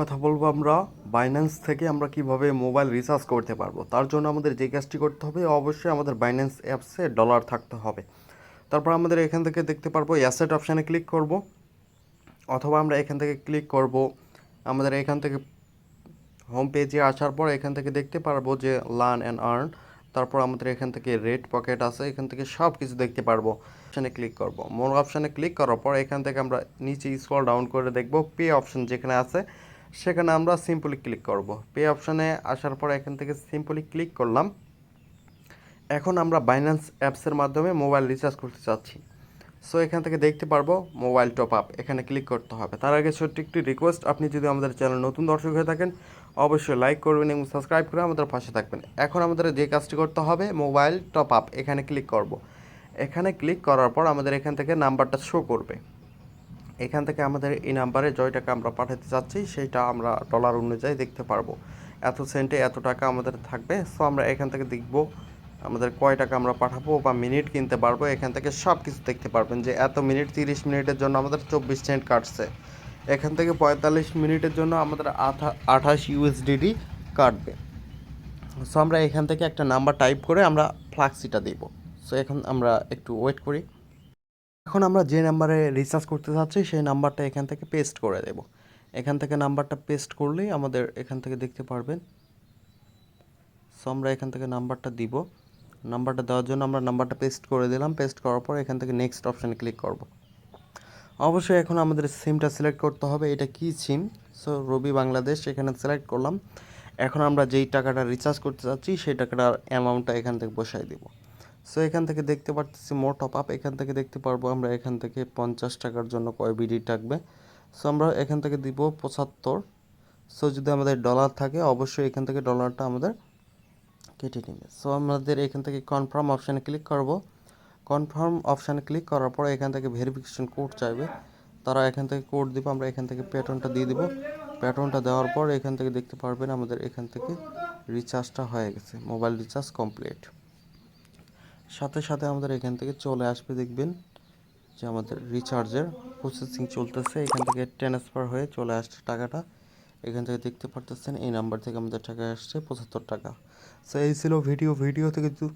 কথা বলব আমরা বাইন্যান্স থেকে আমরা কীভাবে মোবাইল রিচার্জ করতে পারব? তার জন্য আমাদের যে কাজটি করতে হবে, অবশ্যই আমাদের বাইন্যান্স অ্যাপসে ডলার থাকতে হবে। তারপর আমাদের এখান থেকে দেখতে পারব অ্যাসেট অপশানে ক্লিক করব। অথবা আমরা এখান থেকে ক্লিক করব, আমাদের এখান থেকে হোম পেজে আসার পর এখান থেকে দেখতে পারব যে লার্ন অ্যান্ড আর্ন তারপর আমাদের এখান থেকে রেড পকেট আছে, এখান থেকে সব কিছু দেখতে পারব। অপশানে ক্লিক করব। মোর অপশানে ক্লিক করার পর এখান থেকে আমরা নিচে স্ক্রল ডাউন করে দেখব পে অপশান যেখানে আছে। সেখানে আমরা সিম্পলি ক্লিক করব। পে অপশানে আসার পর এখান থেকে সিম্পলি ক্লিক করলাম। এখন আমরা বাইন্যান্স অ্যাপসের মাধ্যমে মোবাইল রিচার্জ করতে চাচ্ছি। সো এখান থেকে দেখতে পারব মোবাইল টপ আপ এখানে ক্লিক করতে হবে। তার আগে ছোট্ট একটি রিকোয়েস্ট আপনি যদি আমাদের চ্যানেল নতুন দর্শক হয়ে থাকেন, অবশ্যই লাইক করবেন এবং সাবস্ক্রাইব করে আমাদের পাশে থাকবেন। এখন আমাদের যে কাজটি করতে হবে মোবাইল টপ আপ এখানে ক্লিক করব। এখানে ক্লিক করার পর আমাদের এখান থেকে নাম্বারটা শো করবে। এখান থেকে আমাদের এই নাম্বারে জয় টাকা আমরা পাঠাতে চাচ্ছি, সেটা আমরা ডলার অনুযায়ী দেখতে পারব। এত সেন্টে এত টাকা আমাদের থাকবে সো আমরা এখান থেকে দেখব আমাদের কয় টাকা আমরা পাঠাবো বা মিনিট কিনতে পারব। এখান থেকে সব কিছু দেখতে পারবেন যে এত মিনিট তিরিশ মিনিটের জন্য আমাদের চব্বিশ সেন্ট কাটছে। এখান থেকে পঁয়তাল্লিশ মিনিটের জন্য আমাদের আঠা, আঠাশ ইউএসডিডি কাটবে। সো আমরা এখান থেকে একটা নাম্বার টাইপ করে আমরা ফ্লাক্সিটা দেব। সো এখন আমরা একটু ওয়েট করি। এখন আমরা যে নাম্বারে রিচার্জ করতে চাচ্ছি, সেই নাম্বারটা এখান থেকে পেস্ট করে দেব। এখান থেকে নাম্বারটা পেস্ট করলেই আমাদের এখান থেকে দেখতে পারবেন। সো আমরা এখান থেকে নাম্বারটা দিব। নাম্বারটা দেওয়ার জন্য আমরা নাম্বারটা পেস্ট করে দিলাম। পেস্ট করার পর এখান থেকে নেক্সট অপশানে ক্লিক করব। অবশ্যই এখন আমাদের সিমটা সিলেক্ট করতে হবে। এটা কি সিম সো রবি বাংলাদেশ, এখানে সিলেক্ট করলাম। এখন আমরা যেই টাকাটা রিচার্জ করতে চাচ্ছি, সেই টাকাটার অ্যামাউন্টটা এখান থেকে বসাই দেব। সো এখান থেকে দেখতে পারতেছি মোট টপ আপ এখান থেকে দেখতে পারব আমরা এখান থেকে পঞ্চাশ টাকার জন্য কয় বিডি থাকবে সো আমরা এখান থেকে দিব পঁচাত্তর সো যদি আমাদের ডলার থাকে অবশ্যই এখান থেকে ডলারটা আমাদের কেটে নেবে সো আমাদের এখান থেকে কনফার্ম অপশানে ক্লিক করব কনফার্ম অপশানে ক্লিক করার পর এখান থেকে ভেরিফিকেশন কোড চাইবে তারা এখান থেকে কোড দিব আমরা এখান থেকে প্যাটার্নটা দিয়ে দিব প্যাটার্নটা দেওয়ার পর এখান থেকে দেখতে পারবেন আমাদের এখান থেকে রিচার্জটা হয়ে গেছে মোবাইল রিচার্জ কমপ্লিট সাথে সাথে আমাদের এখান থেকে চলে আসবে, দেখবেন যে আমাদের রিচার্জের প্রসেসিং চলতেছে। এখান থেকে ট্রান্সফার হয়ে চলে আসছে টাকাটা। এখান থেকে দেখতে পারতেছেন, এই নাম্বার থেকে আমাদের টাকা আসছে পঁচাত্তর টাকা। সো এই ছিল ভিডিও ভিডিও থেকে যদি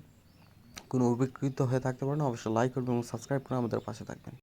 কোনো উপকৃত হয়ে থাকতে পারেন। অবশ্যই লাইক করবেন এবং সাবস্ক্রাইব করে আমাদের পাশে থাকবেন।